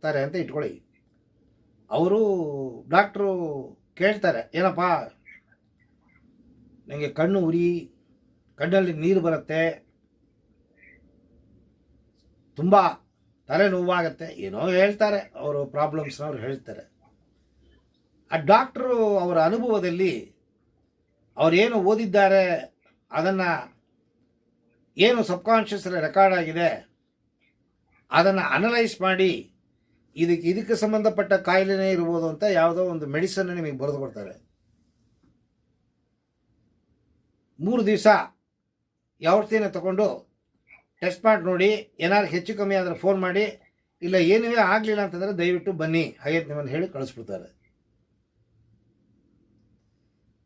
ಹೋಗ್ತಾರೆ ಅಂತ ಇಟ್ಕೊಳ್ಳಿ. ಅವರು ಡಾಕ್ಟ್ರು ಕೇಳ್ತಾರೆ, ಏನಪ್ಪ? ನನಗೆ ಕಣ್ಣು ಉರಿ, ಕಣ್ಣಲ್ಲಿ ನೀರು ಬರುತ್ತೆ, ತುಂಬ ತಲೆ ನೋವಾಗತ್ತೆ, ಏನೋ ಹೇಳ್ತಾರೆ, ಅವರು ಪ್ರಾಬ್ಲಮ್ಸ್ನವ್ರು ಹೇಳ್ತಾರೆ. ಆ ಡಾಕ್ಟ್ರು ಅವರ ಅನುಭವದಲ್ಲಿ ಅವರೇನು ಓದಿದ್ದಾರೆ, ಅದನ್ನು ಏನು ಸಬ್ಕಾನ್ಷಿಯಸ್ ರೆಕಾರ್ಡ್ ಆಗಿದೆ, ಅದನ್ನು ಅನಲೈಸ್ ಮಾಡಿ ಇದಕ್ಕೆ ಇದಕ್ಕೆ ಸಂಬಂಧಪಟ್ಟ ಕಾಯಿಲೆನೇ ಇರ್ಬೋದು ಅಂತ ಯಾವುದೋ ಒಂದು ಮೆಡಿಸನ್ ನಿಮಗೆ ಬರೆದು ಕೊಡ್ತಾರೆ. ಮೂರು ದಿವಸ ಯಾವತ್ತಿನ ತಗೊಂಡು ಟೆಸ್ಟ್ ಮಾಡಿ ನೋಡಿ, ಏನಾದ್ರು ಹೆಚ್ಚು ಕಮ್ಮಿ ಆದರೆ ಫೋನ್ ಮಾಡಿ, ಇಲ್ಲ ಏನೇ ಆಗಲಿಲ್ಲ ಅಂತಂದರೆ ದಯವಿಟ್ಟು ಬನ್ನಿ ಹಾಗೆ ನಿಮ್ಮನ್ನು ಹೇಳಿ ಕಳಿಸ್ಬಿಡ್ತಾರೆ.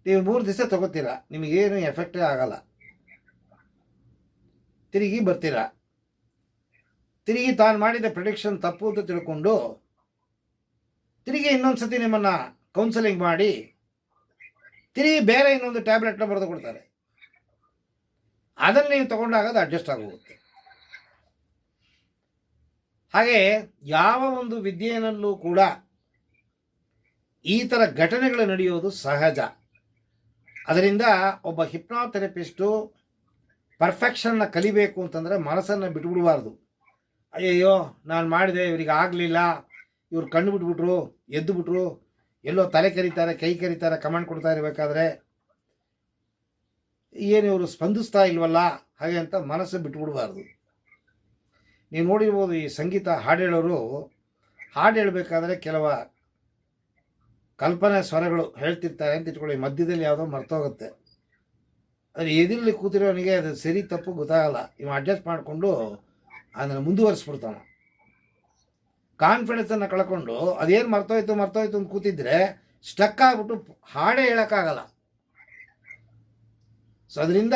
ನೀವು ಮೂರು ದಿವಸ ತಗೋತೀರಾ, ನಿಮಗೇನು ಎಫೆಕ್ಟೇ ಆಗಲ್ಲ. ತಿರುಗಿ ಬರ್ತೀರಾ. ತಿರುಗಿ ತಾನು ಮಾಡಿದ ಪ್ರಿಡಿಕ್ಷನ್ ತಪ್ಪು ಅಂತ ತಿಳ್ಕೊಂಡು ತಿರುಗಿ ಇನ್ನೊಂದು ಸತಿ ನಿಮ್ಮನ್ನು ಕೌನ್ಸಲಿಂಗ್ ಮಾಡಿ ತಿರುಗಿ ಬೇರೆ ಇನ್ನೊಂದು ಟ್ಯಾಬ್ಲೆಟ್ನ ಬರೆದು ಕೊಡ್ತಾರೆ. ಅದನ್ನು ನೀವು ತಗೊಂಡಾಗ ಅದು ಅಡ್ಜಸ್ಟ್ ಆಗೋಗುತ್ತೆ. ಹಾಗೆ ಯಾವ ಒಂದು ವಿದ್ಯೆಯಲ್ಲೂ ಕೂಡ ಈ ಥರ ಘಟನೆಗಳು ನಡೆಯೋದು ಸಹಜ. ಅದರಿಂದ ಒಬ್ಬ ಹಿಪ್ನೋಥೆರಪಿಸ್ಟು ಪರ್ಫೆಕ್ಷನ್ನ ಕಲಿಬೇಕು ಅಂತಂದರೆ ಮನಸ್ಸನ್ನು ಬಿಟ್ಬಿಡಬಾರ್ದು. ಅಯ್ಯಯ್ಯೋ, ನಾನು ಮಾಡಿದೆ, ಇವ್ರಿಗೆ ಆಗಲಿಲ್ಲ. ಇವ್ರು ಕಣ್ಣು ಬಿಟ್ಬಿಟ್ರು, ಎದ್ದು ಬಿಟ್ರು. ಎಲ್ಲೋ ತಲೆ ಕರೀತಾರೆ, ಕೈ ಕರೀತಾರೆ, ಕಮಾಂಡ್ ಕೊಡ್ತಾ ಇರಬೇಕಾದ್ರೆ ಏನು ಇವರು ಸ್ಪಂದಿಸ್ತಾ ಇಲ್ವಲ್ಲ? ಹಾಗೆ ಅಂತ ಮನಸ್ಸು ಬಿಟ್ಬಿಡ್ಬಾರ್ದು. ನೀವು ನೋಡಿರ್ಬೋದು ಈ ಸಂಗೀತ ಹಾಡು ಹೇಳೋರು, ಹಾಡು ಹೇಳಬೇಕಾದ್ರೆ ಕೆಲವ ಕಲ್ಪನೆ ಸ್ವರಗಳು ಹೇಳ್ತಿರ್ತಾರೆ ಅಂತ ಇಟ್ಕೊಳ್ಳಿ. ಮಧ್ಯದಲ್ಲಿ ಯಾವುದೋ ಮರ್ತೋಗುತ್ತೆ. ಅದು ಎದುರಲ್ಲಿ ಕೂತಿರೋನಿಗೆ ಅದು ಸರಿ ತಪ್ಪು ಗೊತ್ತಾಗಲ್ಲ. ಇವ ಅಡ್ಜಸ್ಟ್ ಮಾಡಿಕೊಂಡು ಅದನ್ನು ಮುಂದುವರಿಸ್ಬಿಡ್ತಾನೆ. ಕಾನ್ಫಿಡೆನ್ಸನ್ನು ಕಳ್ಕೊಂಡು ಅದೇನು ಮರ್ತೋಯ್ತು ಮರ್ತೋಯ್ತು ಅಂತ ಕೂತಿದ್ರೆ ಸ್ಟಕ್ ಆಗ್ಬಿಟ್ಟು ಹಾಡೇ ಹೇಳೋಕ್ಕಾಗಲ್ಲ. ಸೊ ಅದರಿಂದ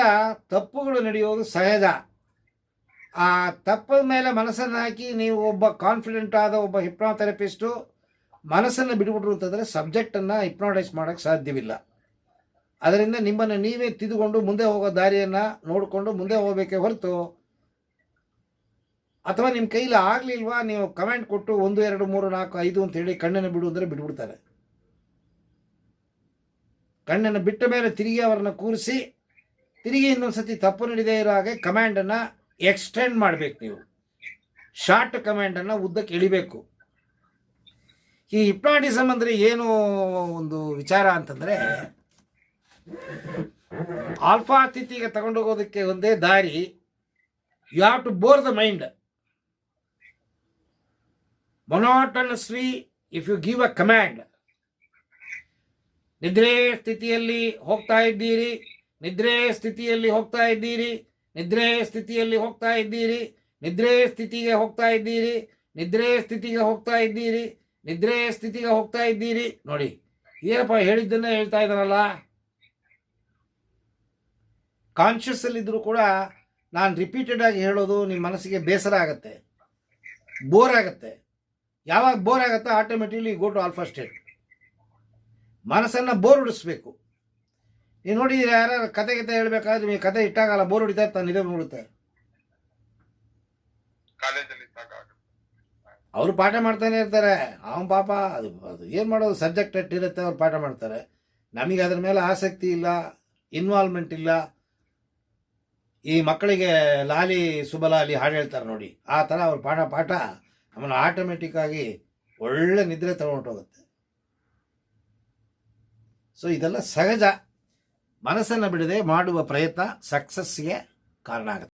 ತಪ್ಪುಗಳು ನಡೆಯೋದು ಸಹಜ. ಆ ತಪ್ಪದ ಮೇಲೆ ಮನಸ್ಸನ್ನು ಹಾಕಿ ನೀವು ಒಬ್ಬ ಕಾನ್ಫಿಡೆಂಟ್ ಆದ ಒಬ್ಬ ಹಿಪ್ನೋಥೆರಪಿಸ್ಟು ಮನಸ್ಸನ್ನು ಬಿಟ್ಬಿಟ್ರು ಅಂತಂದರೆ ಸಬ್ಜೆಕ್ಟನ್ನು ಹಿಪ್ನೋಟೈಸ್ ಮಾಡೋಕ್ಕೆ ಸಾಧ್ಯವಿಲ್ಲ. ಅದರಿಂದ ನಿಮ್ಮನ್ನು ನೀವೇ ತಿದ್ದುಕೊಂಡು ಮುಂದೆ ಹೋಗೋ ದಾರಿಯನ್ನು ನೋಡಿಕೊಂಡು ಮುಂದೆ ಹೋಗಬೇಕೇ ಹೊರತು ಅಥವಾ ನಿಮ್ಮ ಕೈಲಿ ಆಗಲಿಲ್ವಾ, ನೀವು ಕಮೆಂಟ್ ಕೊಟ್ಟು ಒಂದು, ಎರಡು, ಮೂರು, ನಾಲ್ಕು, ಐದು ಅಂತ ಹೇಳಿ ಕಣ್ಣನ್ನು ಬಿಡು ಅಂದರೆ ಬಿಟ್ಬಿಡ್ತಾರೆ. ಕಣ್ಣನ್ನು ಬಿಟ್ಟ ಮೇಲೆ ತಿರುಗಿ ಅವರನ್ನು ಕೂರಿಸಿ, ತಿರುಗಿ ಇನ್ನೊಂದ್ಸತಿ ತಪ್ಪು ನಡೆದೇ ಇರೋ ಹಾಗೆ ಕಮ್ಯಾಂಡನ್ನು ಎಕ್ಸ್ಟೆಂಡ್ ಮಾಡಬೇಕು ನೀವು. ಶಾರ್ಟ್ ಕಮ್ಯಾಂಡನ್ನು ಉದ್ದಕ್ಕೆ ಇಳಿಬೇಕು ಈ ಹಿಪ್ನಾಟಿಸಮ್ ಅಂದರೆ ಏನು ಒಂದು ವಿಚಾರ ಅಂತಂದರೆ ಆಲ್ಫಾ ಸ್ಥಿತಿಗೆ ತಗೊಂಡೋಗೋದಕ್ಕೆ ಒಂದೇ ದಾರಿ you have to bore the mind monotonously if you give a command ನಿದ್ರೆ ಸ್ಥಿತಿಯಲ್ಲಿ ಹೋಗ್ತಾ ಇದ್ದೀರಿ, ನಿದ್ರೆ ಸ್ಥಿತಿಯಲ್ಲಿ ಹೋಗ್ತಾ ಇದ್ದೀರಿ, ನಿದ್ರೆ ಸ್ಥಿತಿಯಲ್ಲಿ ಹೋಗ್ತಾ ಇದ್ದೀರಿ, ನಿದ್ರೆ ಸ್ಥಿತಿಗೆ ಹೋಗ್ತಾ ಇದ್ದೀರಿ, ನಿದ್ರೆ ಸ್ಥಿತಿಗೆ ಹೋಗ್ತಾ ಇದ್ದೀರಿ, ನಿದ್ರೆ ಸ್ಥಿತಿಗೆ ಹೋಗ್ತಾ ಇದ್ದೀರಿ. ನೋಡಿ, ಏನಪ್ಪ ಹೇಳಿದ್ದನ್ನೇ ಹೇಳ್ತಾ ಇದ್ದಾನಲ್ಲ? ಕಾನ್ಷಿಯಸ್ ಅಲ್ಲಿದ್ದರೂ ಕೂಡ ನಾನು ರಿಪೀಟೆಡ್ ಆಗಿ ಹೇಳೋದು ನಿಮ್ಮ ಮನಸ್ಸಿಗೆ ಬೇಸರ ಆಗತ್ತೆ ಬೋರ್ ಆಗತ್ತೆ. ಯಾವಾಗ ಬೋರ್ ಆಗುತ್ತೆ automatically go to alpha state ಮನಸ್ಸನ್ನು ಬೋರ್ ಹೊಡಿಸ್ಬೇಕು ನೀವು ನೋಡಿದ್ರೆ ಯಾರು ಕತೆ ಗೀತೆ ಹೇಳ್ಬೇಕಾದ್ರೆ ನಿಮಗೆ ಕತೆ ಇಟ್ಟಾಗಲ್ಲ ಬೋರ್ ಹೊಡಿತಾ ತಾನು ನಿದ್ರೆ ಬಿಡುತ್ತೆ. ಅವರು ಪಾಠ ಮಾಡ್ತಾನೆ ಇರ್ತಾರೆ. ಅವನ ಪಾಪ ಅದು ಅದು ಏನು ಮಾಡೋದು ಸಬ್ಜೆಕ್ಟ್ ಇರುತ್ತೆ ಅವ್ರು ಪಾಠ ಮಾಡ್ತಾರೆ. ನಮಗೆ ಅದ್ರ ಮೇಲೆ ಆಸಕ್ತಿ ಇಲ್ಲ ಇನ್ವಾಲ್ವ್ಮೆಂಟ್ ಇಲ್ಲ. ಈ ಮಕ್ಕಳಿಗೆ ಲಾಲಿ ಸುಬಲಾಲಿ ಹಾಡು ಹೇಳ್ತಾರೆ ನೋಡಿ. ಆ ಥರ ಅವ್ರು ಪಾಠ ಪಾಠ ನಮ್ಮನ್ನು ಆಟೋಮೆಟಿಕ್ ಆಗಿ ಒಳ್ಳೆ ನಿದ್ರೆ ತಗೊಂಡೋಗುತ್ತೆ ಸೊ ಇದೆಲ್ಲ ಸಹಜ. ಮನಸ್ಸನ್ನು ಬಿಡದೆ ಮಾಡುವ ಪ್ರಯತ್ನ ಸಕ್ಸಸ್ಗೆ ಕಾರಣ ಆಗುತ್ತೆ.